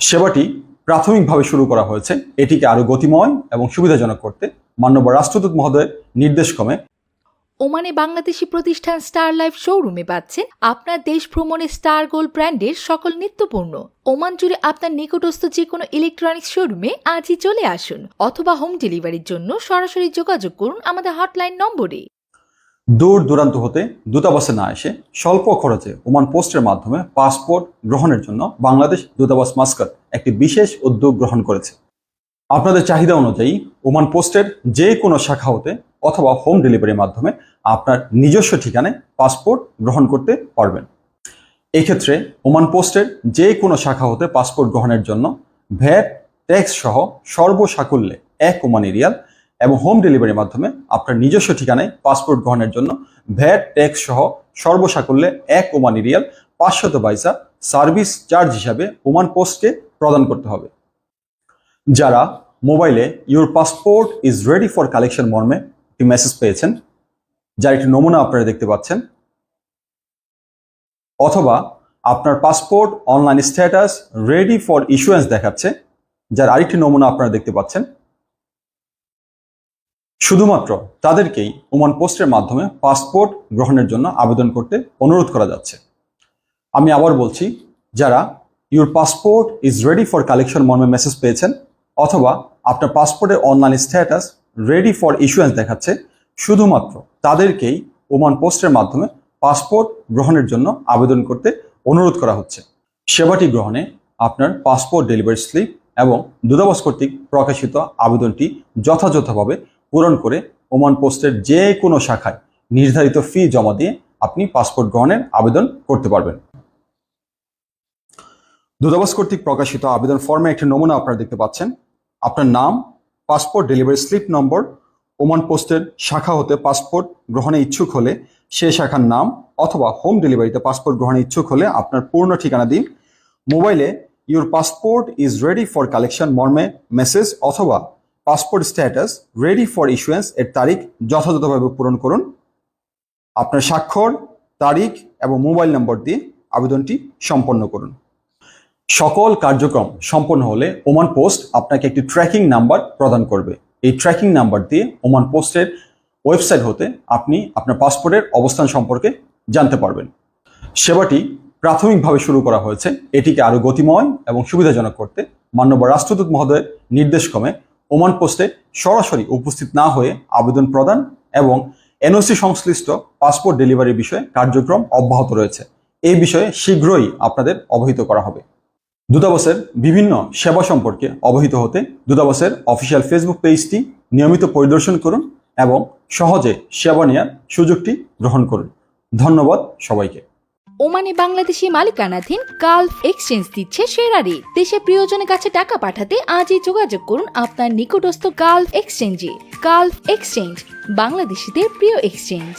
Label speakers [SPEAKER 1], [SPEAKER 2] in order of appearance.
[SPEAKER 1] সেবাটি প্রাথমিকভাবে শুরু করা হয়েছে। এটিকে আরও গতিময় এবং সুবিধাজনক করতে মান্যবর রাষ্ট্রদূত মহোদয়ের নির্দেশক্রমে
[SPEAKER 2] ওমানে বাংলাদেশি প্রতিষ্ঠান স্টার লাইফ শোরুমে পাচ্ছেন আপনার দেশ ভ্রমণে স্টার গোল্ড ব্র্যান্ডের সকল নিত্যপণ্য। ওমান জুড়ে আপনার নিকটস্থ যে কোনো ইলেকট্রনিক্স শোরুমে আজই চলে আসুন অথবা হোম ডেলিভারির জন্য সরাসরি যোগাযোগ করুন আমাদের হটলাইন নম্বরে।
[SPEAKER 1] দূর দূরান্ত হতে দূতাবাসে না এসে স্বল্প খরচে ওমান পোস্টের মাধ্যমে পাসপোর্ট গ্রহণের জন্য বাংলাদেশ দূতাবাস মাস্কাট একটি বিশেষ উদ্যোগ গ্রহণ করেছে। আপনাদের চাহিদা অনুযায়ী ওমান পোস্টের যে কোনো শাখা হতে অথবা হোম ডেলিভারির মাধ্যমে আপনার নিজস্ব ঠিকানায় পাসপোর্ট গ্রহণ করতে পারবেন। এক্ষেত্রে ওমান পোস্টের যে কোনো শাখা হতে পাসপোর্ট গ্রহণের জন্য ভ্যাট, ট্যাক্স সহ সর্বসাকুল্যে এক ওমানি রিয়াল এবং হোম ডেলিভারির মাধ্যমে আপনার নিজস্ব ঠিকানায় পাসপোর্ট গ্রহণের জন্য ভ্যাট ট্যাক্স সহ সর্বসাকুল্যে এক ওমানি রিয়াল পাঁচশত পয়সা সার্ভিস চার্জ হিসাবে ওমান পোস্টকে প্রদান করতে হবে। যারা মোবাইলে your passport is ready for collection মর্মে একটি মেসেজ পেয়েছেন, যার একটি নমুনা আপনারা দেখতে পাচ্ছেন, অথবা আপনার passport online status ready for issuance দেখাচ্ছে, যার আরেকটি নমুনা আপনারা দেখতে পাচ্ছেন শুধুমাত্র তাদেরকেই ওমান পোস্টের মাধ্যমে পাসপোর্ট গ্রহণের জন্য আবেদন করতে অনুরোধ করা যাচ্ছে। আমি আবার বলছি, যারা your passport is ready for collection মর্মে মেসেজ পেয়েছেন, অথবা আপনার পাসপোর্টের online status ready for issuance দেখাচ্ছে, শুধুমাত্র তাদেরকেই ওমান পোস্টের মাধ্যমে পাসপোর্ট গ্রহণের জন্য আবেদন করতে অনুরোধ করা হচ্ছে। সেবাটি গ্রহণে আপনার পাসপোর্ট ডেলিভারি স্লিপ এবং দূতাবাস কর্তৃক প্রকাশিত আবেদনটি যথাযথভাবে পূরণ করে ওমান পোস্টের যে কোনো শাখায় নির্ধারিত ফি জমা দিয়ে আপনি পাসপোর্ট গ্রহণের আবেদন করতে পারবেন। দূতাবাস কর্তৃক প্রকাশিত আবেদন ফর্মে একটি নমুনা আপনারা দেখতে পাচ্ছেন। আপনার নাম, passport delivery slip number, Oman পোস্টের শাখা হতে পাসপোর্ট গ্রহণে ইচ্ছুক হলে সেই শাখার নাম অথবা হোম ডেলিভারিতে পাসপোর্ট গ্রহণে ইচ্ছুক হলে আপনার পূর্ণ ঠিকানা দিন। মোবাইলে, your passport is ready for collection মর্মে মেসেজ অথবা passport status ready for issuance এর তারিখ যথাযথভাবে পূরণ করুন। আপনার স্বাক্ষর, তারিখ এবং মোবাইল নম্বর দিয়ে আবেদনটি সম্পন্ন করুন। সকল কার্যক্রম সম্পন্ন হলে ওমান পোস্ট আপনাকে একটি ট্র্যাকিং নাম্বার প্রদান করবে। এই ট্র্যাকিং নাম্বার দিয়ে ওমান পোস্টের ওয়েবসাইট হতে আপনি আপনার পাসপোর্টের অবস্থান সম্পর্কে জানতে পারবেন। সেবাটি প্রাথমিকভাবে শুরু করা হয়েছে। এটিকে আরও গতিময় এবং সুবিধাজনক করতে মান্যবর রাষ্ট্রদূত মহোদয়ের নির্দেশক্রমে ওমান পোস্টে সরাসরি উপস্থিত না হয়ে আবেদন প্রদান এবং এনওসি সংশ্লিষ্ট পাসপোর্ট ডেলিভারি বিষয়ে কার্যক্রম অব্যাহত রয়েছে। এই বিষয়ে শীঘ্রই আপনাদের অবহিত করা হবে। দূতাবাসের বিভিন্ন সেবা সম্পর্কে অবহিত হতে দূতাবাসের অফিসিয়াল ফেসবুক পেজটি নিয়মিত পরিদর্শন করুন এবং সহজে সেবা নেওয়ার সুযোগটি গ্রহণ করুন। ধন্যবাদ সবাইকে।
[SPEAKER 2] ওমানে বাংলাদেশি মালিকানাধীন গালফ এক্সচেঞ্জ দিচ্ছে সেরা রেট দেশে প্রিয়জনের কাছে টাকা পাঠাতে আজই যোগাযোগ করুন আপনার নিকটস্থ গালফ এক্সচেঞ্জে। গালফ এক্সচেঞ্জ, বাংলাদেশিদের প্রিয় এক্সচেঞ্জ।